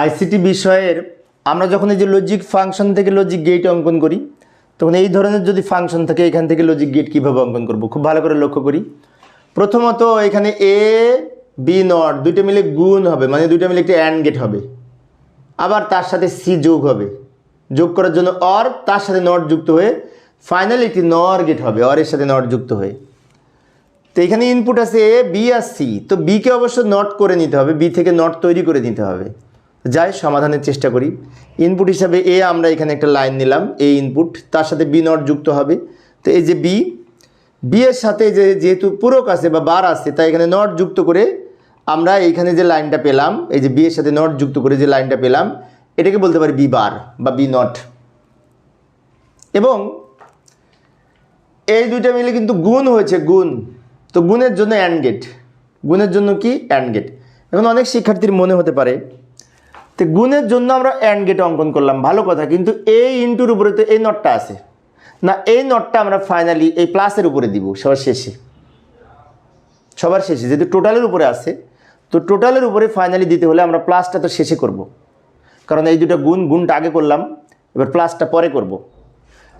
ICT বিষয়ের আমরা যখন এই যে লজিক ফাংশন থেকে লজিক গেট অঙ্কন করি, তখন এই ধরনের যদি ফাংশন থাকে, এখান থেকে লজিক গেট কীভাবে অঙ্কন করব? খুব ভালো করে লক্ষ্য করি। প্রথমত এখানে এ বি নট, দুইটা মিলে গুণ হবে মানে দুইটা মিলে একটি অ্যান্ড গেট হবে। আবার তার সাথে সি যোগ হবে। যোগ করার জন্য অর তার সাথে নট যুক্ত হয়ে ফাইনালি একটি নর গেট হবে অরের সাথে নট যুক্ত হয়ে। তো এখানে ইনপুট আছে এ বি আর সি তো বিকে অবশ্য নট করে নিতে হবে বি থেকে নট তৈরি করে নিতে হবে। যাই, সমাধানের চেষ্টা করি। ইনপুট হিসাবে এ আমরা এখানে একটা লাইন নিলাম এ ইনপুট তার সাথে বি নট যুক্ত হবে। তো এই যে বি বি এর সাথে যে যেহেতু পূরক আছে বা বার আছে, তাই এখানে নট যুক্ত করে আমরা এইখানে যে লাইনটা পেলাম, এই যে বি এর সাথে নট যুক্ত করে যে লাইনটা পেলাম, এটাকে বলতে পারি বি বার বা বি নট এবং এই দুইটা মিলে কিন্তু গুণ হয়েছে, গুণ। তো গুণের জন্য অ্যান্ড গেট গুণের জন্য কি? অ্যান্ড গেট এখন অনেক শিক্ষার্থীর মনে হতে পারে তো গুণের জন্য আমরা অ্যান্ড গেট অঙ্কন করলাম, ভালো কথা কিন্তু এই ইন্টুর উপরে তো এই নটটা আছে না, এই নটটা আমরা ফাইনালি এই প্লাসের উপরে দিব, সবার শেষে সবার শেষে, যেহেতু টোটালের উপরে আছে, তো টোটালের উপরে ফাইনালি দিতে হলে আমরা প্লাসটা তো শেষে করব। কারণ এই দুটো গুণ, গুণটা আগে করলাম, এবার প্লাসটা পরে করব।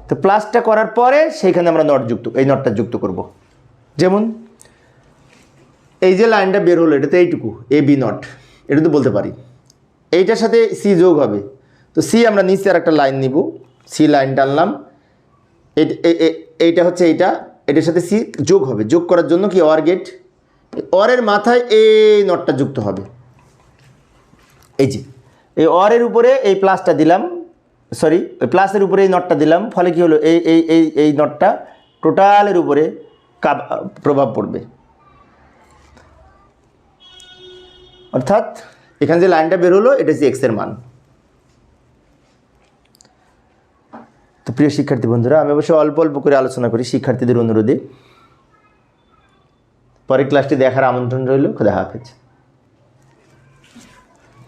তো প্লাসটা করার পরে সেইখানে আমরা নট যুক্ত, এই নটটা যুক্ত করব। যেমন, এই যে লাইনটা বের হলো, এটা তো এইটুকু এ বি নট এটা তো বলতে পারি এইটার সাথে সি যোগ হবে। তো সি আমরা নিচে আর একটা লাইন নিব। সি লাইন টানলাম। এই- এই- এই- এইটা হচ্ছে এইটা। এটার সাথে সি যোগ হবে। যোগ করার জন্য কি অর গেট অরের মাথায় এই নটটা যুক্ত হবে। এই যে, এই অরের উপরে এই প্লাসটা দিলাম। সরি ওই প্লাসের উপরে এই নটটা দিলাম। ফলে কি হলো? এই এই এই এই নটটা টোটালের উপরে প্রভাব পড়বে। অর্থাৎ এখানে যে লাইনটা বের হলো, এটা হচ্ছে এক্সের মান। তো প্রিয় শিক্ষার্থী বন্ধুরা, আমি অবশ্যই অল্প অল্প করে আলোচনা করি শিক্ষার্থীদের অনুরোধে। পরের ক্লাসটি দেখার আমন্ত্রণ রইল। খোদা হাফেজ।